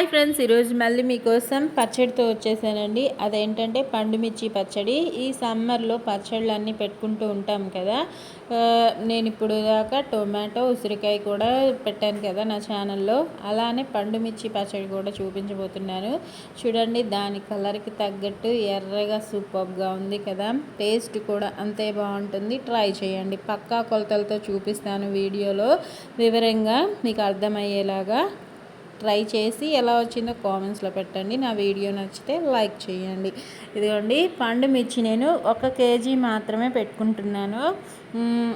Hi friends ఈరోజు మళ్ళీ మీకోసం పచ్చడితో వచ్చేసానండి. అదేంటంటే పండుమిర్చి పచ్చడి. ఈ సమ్మర్లో పచ్చళ్ళు అన్నీ పెట్టుకుంటూ ఉంటాం కదా. నేను ఇప్పుడు దాకా టొమాటో ఉసిరికాయ కూడా పెట్టాను కదా నా ఛానల్లో. అలానే పండుమిర్చి పచ్చడి కూడా చూపించబోతున్నాను. చూడండి దాని కలర్కి తగ్గట్టు ఎర్రగా సూపర్గా ఉంది కదా. టేస్ట్ కూడా అంతే బాగుంటుంది. ట్రై చేయండి. పక్కా కొలతలతో చూపిస్తాను వీడియోలో. వివరంగా మీకు అర్థమయ్యేలాగా. ట్రై చేసి ఎలా వచ్చిందో కామెంట్స్లో పెట్టండి. నా వీడియో నచ్చితే లైక్ చేయండి. ఇదిగోండి పండు మిర్చి నేను ఒక కేజీ మాత్రమే పెట్టుకుంటున్నాను.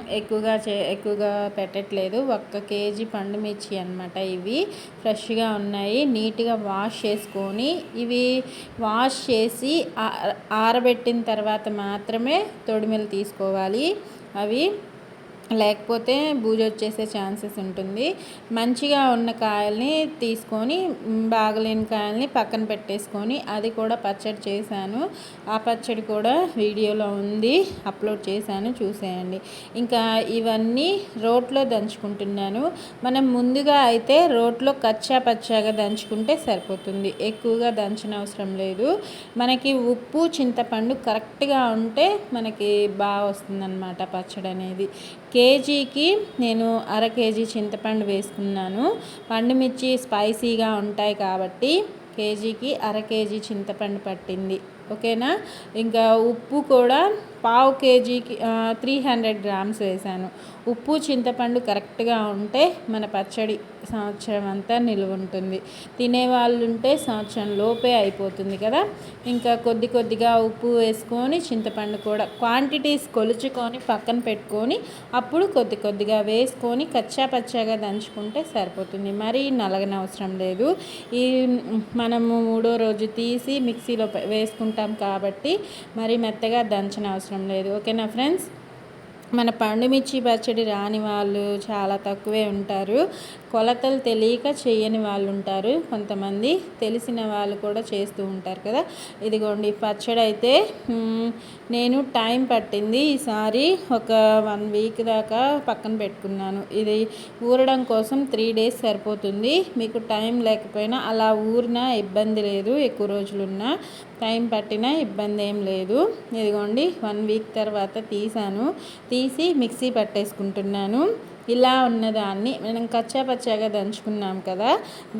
ఎక్కువగా చే ఎక్కువగా పెట్టట్లేదు. ఒక్క కేజీ పండు మిర్చి అనమాట ఇవి. ఫ్రెష్గా ఉన్నాయి. నీట్గా వాష్ చేసుకొని ఇవి వాష్ చేసి ఆ- ఆరబెట్టిన తర్వాత మాత్రమే తొడిమెలు తీసుకోవాలి. అవి లేకపోతే బూజు వచ్చేసే ఛాన్సెస్ ఉంటుంది. మంచిగా ఉన్న కాయల్ని తీసుకొని బాగలేని కాయల్ని పక్కన పెట్టేసుకొని అది కూడా పచ్చడి చేశాను. ఆ పచ్చడి కూడా వీడియోలో ఉంది. అప్లోడ్ చేశాను చూసేయండి. ఇంకా ఇవన్నీ రోట్లో దంచుకుంటున్నాను. మనం ముందుగా అయితే రోట్లో కచ్చా పచ్చాగా దంచుకుంటే సరిపోతుంది. ఎక్కువగా దంచిన అవసరం లేదు. మనకి ఉప్పు చింతపండు కరెక్ట్గా ఉంటే మనకి బాగా వస్తుందన్నమాట పచ్చడి అనేది కేజీకి నేను అర కేజీ చింతపండు వేసుకున్నాను. పండుమిర్చి స్పైసీగా ఉంటాయి కాబట్టి కేజీకి అర కేజీ చింతపండు పట్టింది. ఓకేనా? ఇంకా ఉప్పు కూడా పావు కేజీకి త్రీ హండ్రెడ్ గ్రామ్స్ వేసాను. ఉప్పు చింతపండు కరెక్ట్గా ఉంటే మన పచ్చడి సంవత్సరం అంతా నిలువ ఉంటుంది. తినేవాళ్ళు ఉంటే సంవత్సరం లోపే అయిపోతుంది కదా. ఇంకా కొద్ది కొద్దిగా ఉప్పు వేసుకొని చింతపండు కూడా క్వాంటిటీస్ కొలుచుకొని పక్కన పెట్టుకొని అప్పుడు కొద్ది కొద్దిగా వేసుకొని కచ్చా పచ్చాగా దంచుకుంటే సరిపోతుంది. మరీ నలగనవసరం లేదు. ఈ మనము మూడో రోజు తీసి మిక్సీలో వేసుకుంటాం కాబట్టి మరి మెత్తగా దంచిన అవసరం లేదు. ఓకేనా ఫ్రెండ్స్? మన పండుమిర్చి పచ్చడి రాని వాళ్ళు చాలా తక్కువే ఉంటారు. కొలతలు తెలియక చేయని వాళ్ళు ఉంటారు. కొంతమంది తెలిసిన వాళ్ళు కూడా చేస్తూ ఉంటారు కదా. ఇదిగోండి పచ్చడి అయితే నేను టైం పట్టింది. ఈసారి ఒక వన్ వీక్ దాకా పక్కన పెట్టుకున్నాను. ఇది ఊరడం కోసం త్రీ డేస్ సరిపోతుంది. మీకు టైం లేకపోయినా అలా ఊరినా ఇబ్బంది లేదు. ఎక్కువ రోజులున్నా టైం పట్టినా ఇబ్బంది ఏం లేదు. ఇదిగోండి వన్ వీక్ తర్వాత తీసాను. తీసి మిక్సీ పట్టేసుకుంటున్నాను. ఇలా ఉన్నదాన్ని మనం కచ్చా పచ్చాగా దంచుకున్నాం కదా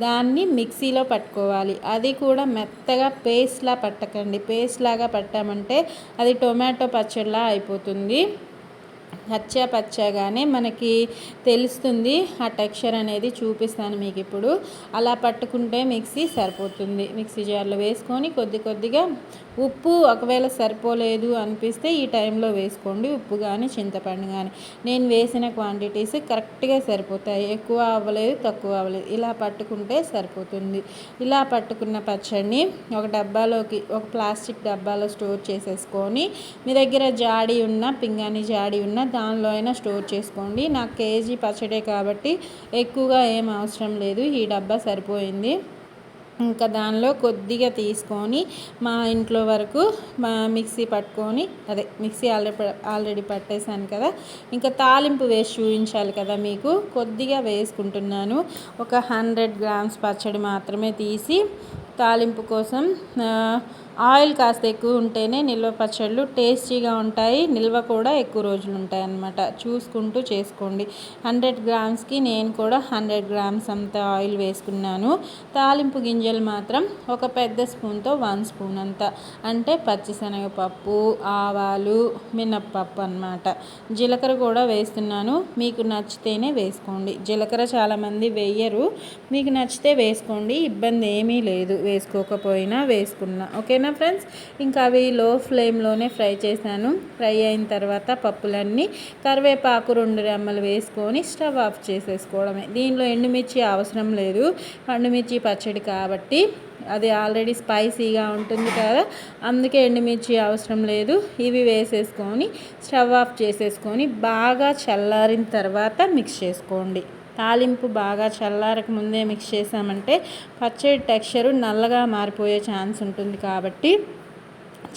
దాన్ని మిక్సీలో పట్టుకోవాలి. అది కూడా మెత్తగా పేస్ట్లా పట్టకండి. పేస్ట్ లాగా పట్టామంటే అది టొమాటో పచ్చడిలా అయిపోతుంది. పచ్చా పచ్చగానే మనకి తెలుస్తుంది ఆ టెక్స్చర్ అనేది చూపిస్తాను మీకు ఇప్పుడు. అలా పట్టుకుంటే మిక్సీ సరిపోతుంది. మిక్సీ జార్లో వేసుకొని కొద్ది కొద్దిగా ఉప్పు ఒకవేళ సరిపోలేదు అనిపిస్తే ఈ టైంలో వేసుకోండి. ఉప్పు కానీ చింతపండు కానీ నేను వేసిన క్వాంటిటీస్ కరెక్ట్గా సరిపోతాయి. ఎక్కువ అవ్వలేదు తక్కువ అవ్వలేదు. ఇలా పట్టుకుంటే సరిపోతుంది. ఇలా పట్టుకున్న పచ్చడిని ఒక డబ్బాలోకి ఒక ప్లాస్టిక్ డబ్బాలో స్టోర్ చేసేసుకొని మీ దగ్గర జాడి ఉన్న పింగాణి జాడి ఉన్న దానిలో అయినా స్టోర్ చేసుకోండి. నాకు కేజీ పచ్చడే కాబట్టి ఎక్కువగా ఏం అవసరం లేదు. ఈ డబ్బా సరిపోయింది. ఇంకా దానిలో కొద్దిగా తీసుకొని మా ఇంట్లో వరకు మా మిక్సీ పట్టుకొని అదే మిక్సీ ఆల్రెడీ ఆల్రెడీ పట్టేశాను కదా ఇంకా తాలింపు వేసి చూపించాలి కదా మీకు. కొద్దిగా వేసుకుంటున్నాను. ఒక హండ్రెడ్ గ్రామ్స్ పచ్చడి మాత్రమే తీసి తాలింపు కోసం ఆయిల్ కాస్త ఎక్కువ ఉంటేనే నిల్వ పచ్చళ్ళు టేస్టీగా ఉంటాయి నిల్వ కూడా ఎక్కువ రోజులు ఉంటాయి అన్నమాట చూసుకుంటూ చేసుకోండి. హండ్రెడ్ గ్రామ్స్కి నేను కూడా హండ్రెడ్ గ్రామ్స్ అంత ఆయిల్ వేసుకున్నాను. తాలింపు గింజలు మాత్రం ఒక పెద్ద స్పూన్తో వన్ స్పూన్ అంత. అంటే పచ్చిశనగపప్పు ఆవాలు మినప్పప్పు అన్నమాట. జీలకర్ర కూడా వేస్తున్నాను. మీకు నచ్చితేనే వేసుకోండి. జీలకర్ర చాలామంది వేయరు. మీకు నచ్చితే వేసుకోండి. ఇబ్బంది ఏమీ లేదు. వేసుకోకపోయినా వేసుకున్నా. ఓకేనా? ఫ్రెండ్స్. ఇంకా అవి లో ఫ్లేమ్లోనే ఫ్రై చేశాను. ఫ్రై అయిన తర్వాత పప్పులన్నీ కరివేపాకు రెండు రెమ్మలు వేసుకొని స్టవ్ ఆఫ్ చేసేసుకోవడమే. దీనిలో ఎండుమిర్చి అవసరం లేదు. ఎండుమిర్చి పచ్చడి కాబట్టి అది ఆల్రెడీ స్పైసీగా ఉంటుంది కదా. అందుకే ఎండుమిర్చి అవసరం లేదు. ఇవి వేసేసుకొని స్టవ్ ఆఫ్ చేసేసుకొని బాగా చల్లారిన తర్వాత మిక్స్ చేసుకోండి. తాలింపు బాగా చల్లారక ముందే మిక్స్ చేసామంటే పచ్చడి టెక్స్చరు నల్లగా మారిపోయే ఛాన్స్ ఉంటుంది కాబట్టి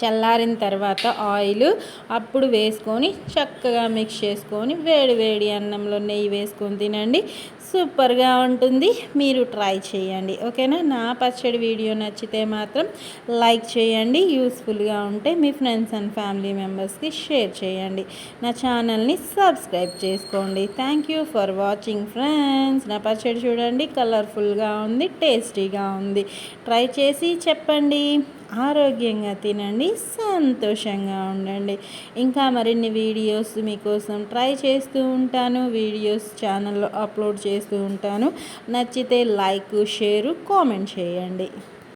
చల్లారిన తర్వాత ఆయిల్ అప్పుడు వేసుకొని చక్కగా మిక్స్ చేసుకొని వేడి వేడి అన్నంలో నెయ్యి వేసుకొని తినండి. సూపర్గా ఉంటుంది. మీరు ట్రై చేయండి. ఓకేనా నా? పచ్చడి వీడియో నచ్చితే మాత్రం లైక్ చేయండి. యూస్ఫుల్గా ఉంటే మీ ఫ్రెండ్స్ అండ్ ఫ్యామిలీ మెంబర్స్కి షేర్ చేయండి. నా ఛానల్ని సబ్స్క్రైబ్ చేసుకోండి. Thank you for watching friends నా పచ్చడి చూడండి. కలర్ఫుల్గా ఉంది టేస్టీగా ఉంది. ట్రై చేసి చెప్పండి. ఆరోగ్యంగా తినండి సంతోషంగా ఉండండి. ఇంకా మరిన్ని వీడియోస్ మీకోసం ట్రై చేస్తూ ఉంటాను. వీడియోస్ ఛానల్లో అప్లోడ్ చేస్తూ ఉంటాను. నచ్చితే లైక్ షేరు కామెంట్ చేయండి.